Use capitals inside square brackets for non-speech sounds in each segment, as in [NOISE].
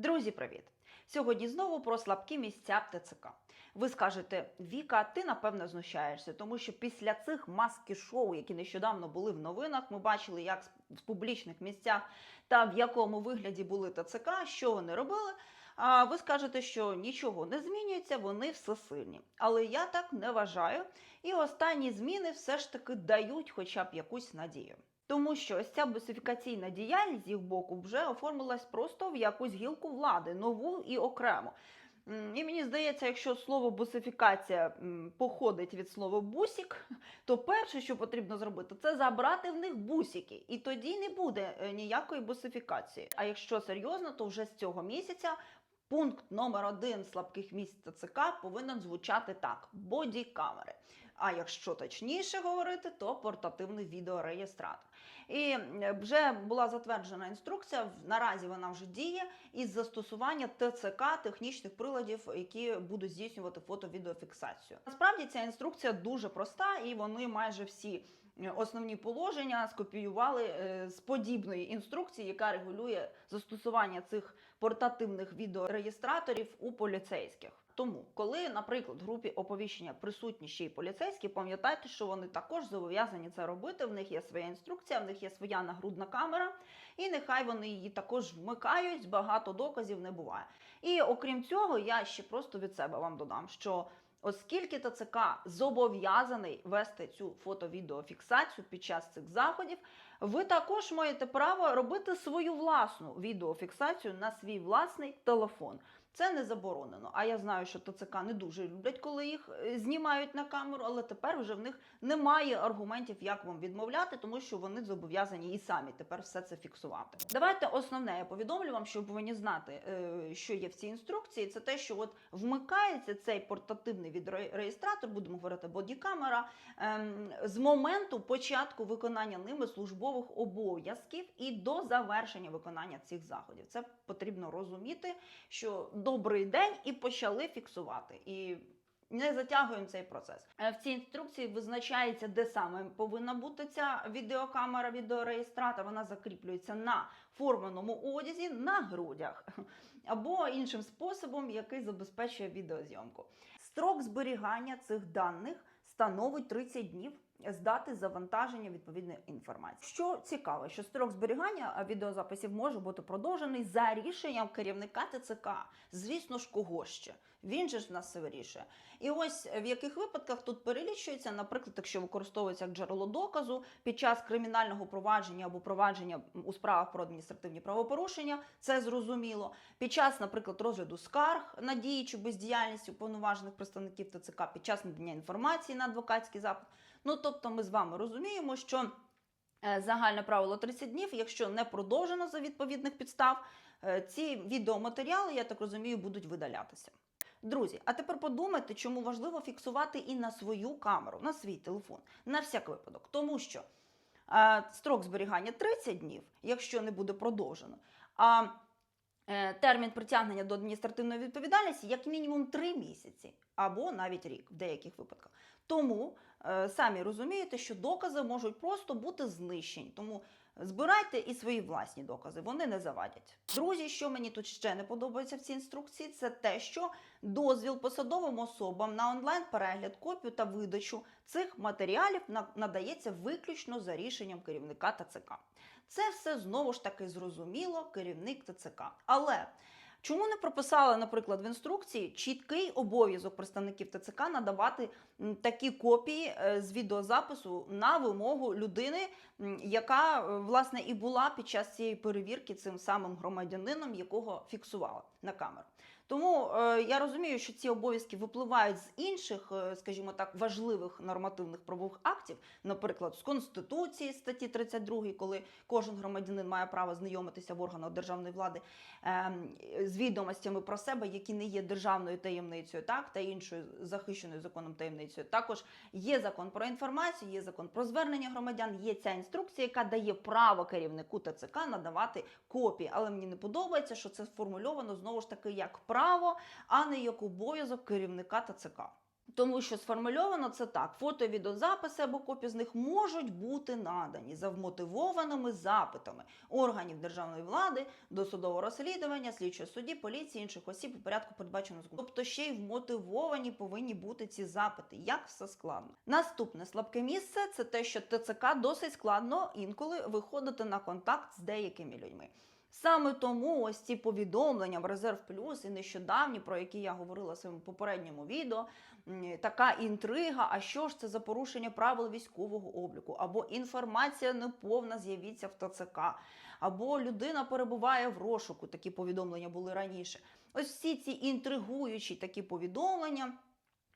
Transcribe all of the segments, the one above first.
Друзі, привіт! Сьогодні знову про слабкі місця в ТЦК. Ви скажете, Віка, ти напевно знущаєшся, тому що після цих маски-шоу, які нещодавно були в новинах, ми бачили, як в публічних місцях та в якому вигляді були ТЦК, що вони робили. А ви скажете, що нічого не змінюється, вони всесильні. Але я так не вважаю. І останні зміни все ж таки дають хоча б якусь надію. Тому що ось ця босифікаційна діяльність з їх боку вже оформилась просто в якусь гілку влади, нову і окремо. І мені здається, якщо слово бусифікація походить від слова бусік, то перше, що потрібно зробити, це забрати в них бусики. І тоді не буде е, ніякої бусифікації. А якщо серйозно, то вже з цього місяця пункт номер один слабких місць ТЦК повинен звучати так: бодікамери. А якщо точніше говорити, то портативний відеореєстратор. І вже була затверджена інструкція. Наразі вона вже діє із застосування ТЦК технічних приладів, які будуть здійснювати фото-відеофіксацію. Насправді ця інструкція дуже проста, і вони майже всі основні положення скопіювали е, з подібної інструкції, яка регулює застосування цих портативних відеореєстраторів у поліцейських. Тому, коли, наприклад, в групі оповіщення присутні ще й поліцейські, пам'ятайте, що вони також зобов'язані це робити. В них є своя інструкція, в них є своя нагрудна камера, і нехай вони її також вмикають. Багато доказів не буває. І окрім цього, я ще просто від себе вам додам, що оскільки ТЦК зобов'язаний вести цю фото-відеофіксацію під час цих заходів, ви також маєте право робити свою власну відеофіксацію на свій власний телефон. Це не заборонено. А я знаю, що ТЦК не дуже люблять, коли їх е, знімають на камеру, але тепер вже в них немає аргументів, як вам відмовляти, тому що вони зобов'язані і самі тепер все це фіксувати. Давайте основне я повідомлю вам, що ви повинні знати, е, що є в цій інструкції. Це те, що от вмикається цей портативний відеореєстратор, будемо говорити бодікамера, ем, з моменту початку виконання ними службових обов'язків і до завершення виконання цих заходів. Це потрібно розуміти, що добрий день і почали фіксувати. І не затягуємо цей процес. Е, В цій інструкції визначається, де саме повинна бути ця відеокамера, відеореєстратор. Вона закріплюється на форменому одязі, на грудях [LAUGHS] або іншим способом, який забезпечує відеозйомку. Строк зберігання цих даних становить 30 днів з дати завантаження відповідної інформації. Що цікаво, що строк зберігання відеозаписів може бути продовжений за рішенням керівника ТЦК. Звісно ж, кого ще. Він же ж нас все вирішує. І ось в яких випадках тут перелічується, наприклад, якщо використовується як джерело доказу під час кримінального провадження або провадження у справах про адміністративні правопорушення, це зрозуміло. Під час, наприклад, розгляду скарг на дії чи бездіяльність уповноважених представників ТЦК, під час надання інформації на адвокатський запит. Ну тобто, ми з вами розуміємо, що е, загальне правило 30 днів, якщо не продовжено за відповідних підстав, е, ці відеоматеріали, я так розумію, будуть видалятися. Друзі, а тепер подумайте, чому важливо фіксувати і на свою камеру, на свій телефон, на всяк випадок. Тому що е, строк зберігання 30 днів, якщо не буде продовжено. А е, термін притягнення до адміністративної відповідальності як мінімум 3 місяці або навіть рік в деяких випадках. Тому е, самі розумієте, що докази можуть просто бути знищені. Тому збирайте і свої власні докази, вони не завадять. Друзі, що мені тут ще не подобається в цій інструкції, це те, що дозвіл посадовим особам на онлайн-перегляд, копію та видачу цих матеріалів на- надається виключно за рішенням керівника ТЦК. Це все знову ж таки зрозуміло, керівник ТЦК. Але Чому не прописали, наприклад, в інструкції чіткий обов'язок представників ТЦК надавати такі копії е, з відеозапису на вимогу людини, яка е, власне і була під час цієї перевірки цим самим громадянином, якого фіксувала на камеру. Тому е, я розумію, що ці обов'язки випливають з інших, е, скажімо так, важливих нормативних правових актів, наприклад, з Конституції статті 32, коли кожен громадянин має право знайомитися в органах державної влади ем, з відомостями про себе, які не є державною таємницею, так та іншою захищеною законом таємницею. Також є закон про інформацію, є закон про звернення громадян. Є ця інструкція, яка дає право керівнику ТЦК надавати копії. Але мені не подобається, що це сформульовано знову ж таки як право, а не як обов'язок керівника ТЦК. Тому що сформульовано це так: фото, відеозаписи або копії з них можуть бути надані за вмотивованими запитами органів державної влади, досудового розслідування, слідчого судді, поліції, інших осіб у порядку передбаченого законом. Тобто ще й вмотивовані повинні бути ці запити. Як все складно. Наступне слабке місце це те, що ТЦК досить складно інколи виходити на контакт з деякими людьми. Саме тому ось ці повідомлення в Резерв Плюс і нещодавні, про які я говорила в своєму попередньому відео, така інтрига. А що ж це за порушення правил військового обліку? Або інформація неповна з'явиться в ТЦК, або людина перебуває в розшуку. Такі повідомлення були раніше. Ось всі ці інтригуючі такі повідомлення.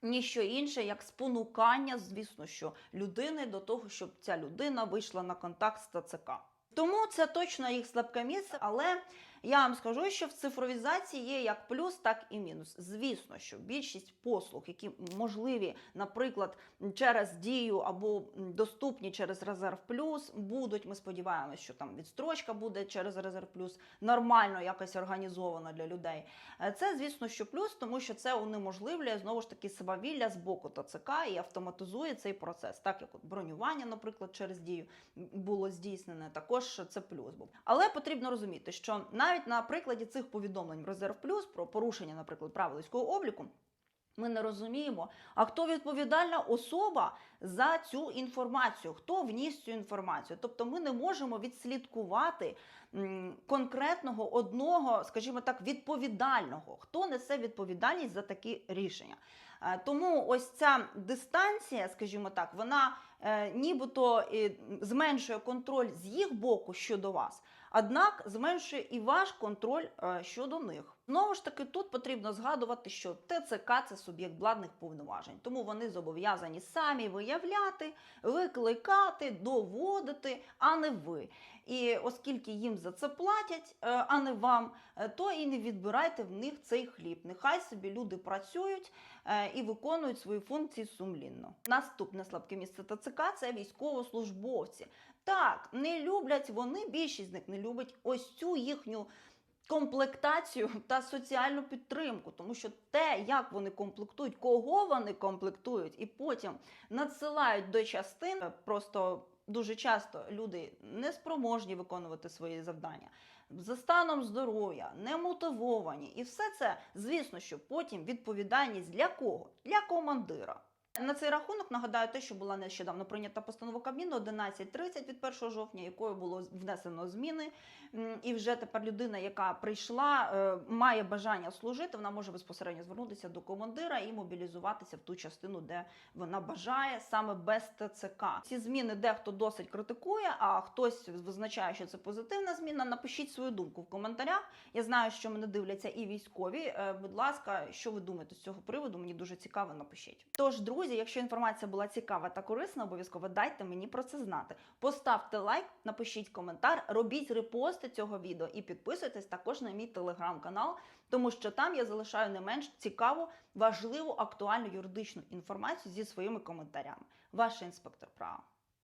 Ніщо інше, як спонукання, звісно, що людини до того, щоб ця людина вийшла на контакт з ТЦК. Тому це точно їх слабке місце, але я вам скажу, що в цифровізації є як плюс, так і мінус. Звісно, що більшість послуг, які можливі, наприклад, через дію або доступні через резерв плюс, будуть. Ми сподіваємося, що там відстрочка буде через резерв плюс нормально якось організована для людей. Е, Це, звісно, що плюс, тому що це унеможливлює знову ж таки свавілля з боку ТЦК і автоматизує цей процес, так як бронювання, наприклад, через дію було здійснене. Також це плюс був. Але потрібно розуміти, що навіть на прикладі цих повідомлень в резерв плюс про порушення, наприклад, правил обліку. Ми не розуміємо, а хто відповідальна особа за цю інформацію, хто вніс цю інформацію. Тобто ми не можемо відслідкувати конкретного одного, скажімо так, відповідального, хто несе відповідальність за такі рішення. Е, Тому ось ця дистанція, скажімо так, вона е, нібито зменшує контроль з їх боку щодо вас, однак зменшує і ваш контроль е, щодо них. Знову ж таки, тут потрібно згадувати, що ТЦК це суб'єкт владних повноважень, тому вони зобов'язані самі виявляти, викликати, доводити, а не ви. І оскільки їм за це платять, е, а не вам, е, то і не відбирайте в них цей хліб. Нехай собі люди працюють е, і виконують свої функції сумлінно. Наступне слабке місце ТЦК це військовослужбовці. Так, не люблять вони, більшість з них не любить ось цю їхню комплектацію та соціальну підтримку, тому що те, як вони комплектують, кого вони комплектують, і потім надсилають до частин, просто дуже часто люди не спроможні виконувати свої завдання. За станом здоров'я, немотивовані, і все це, звісно, що потім відповідальність для кого? Для командира. На цей рахунок нагадаю те, що була нещодавно прийнята постанова Кабміну 11.30 від 1 жовтня, якою було внесено зміни. І вже тепер людина, яка прийшла, е, має бажання служити, вона може безпосередньо звернутися до командира і мобілізуватися в ту частину, де вона бажає, саме без ТЦК. Ці зміни дехто досить критикує, а хтось визначає, що це позитивна зміна. Напишіть свою думку в коментарях. Я знаю, що мене дивляться і військові. Е, Будь ласка, що ви думаєте з цього приводу? Мені дуже цікаво, напишіть. Тож, друзі, якщо інформація була цікава та корисна, обов'язково дайте мені про це знати. Поставте лайк, напишіть коментар, робіть репости цього відео і підписуйтесь також на мій телеграм-канал, тому що там я залишаю не менш цікаву, важливу, актуальну юридичну інформацію зі своїми коментарями. Ваш інспектор права.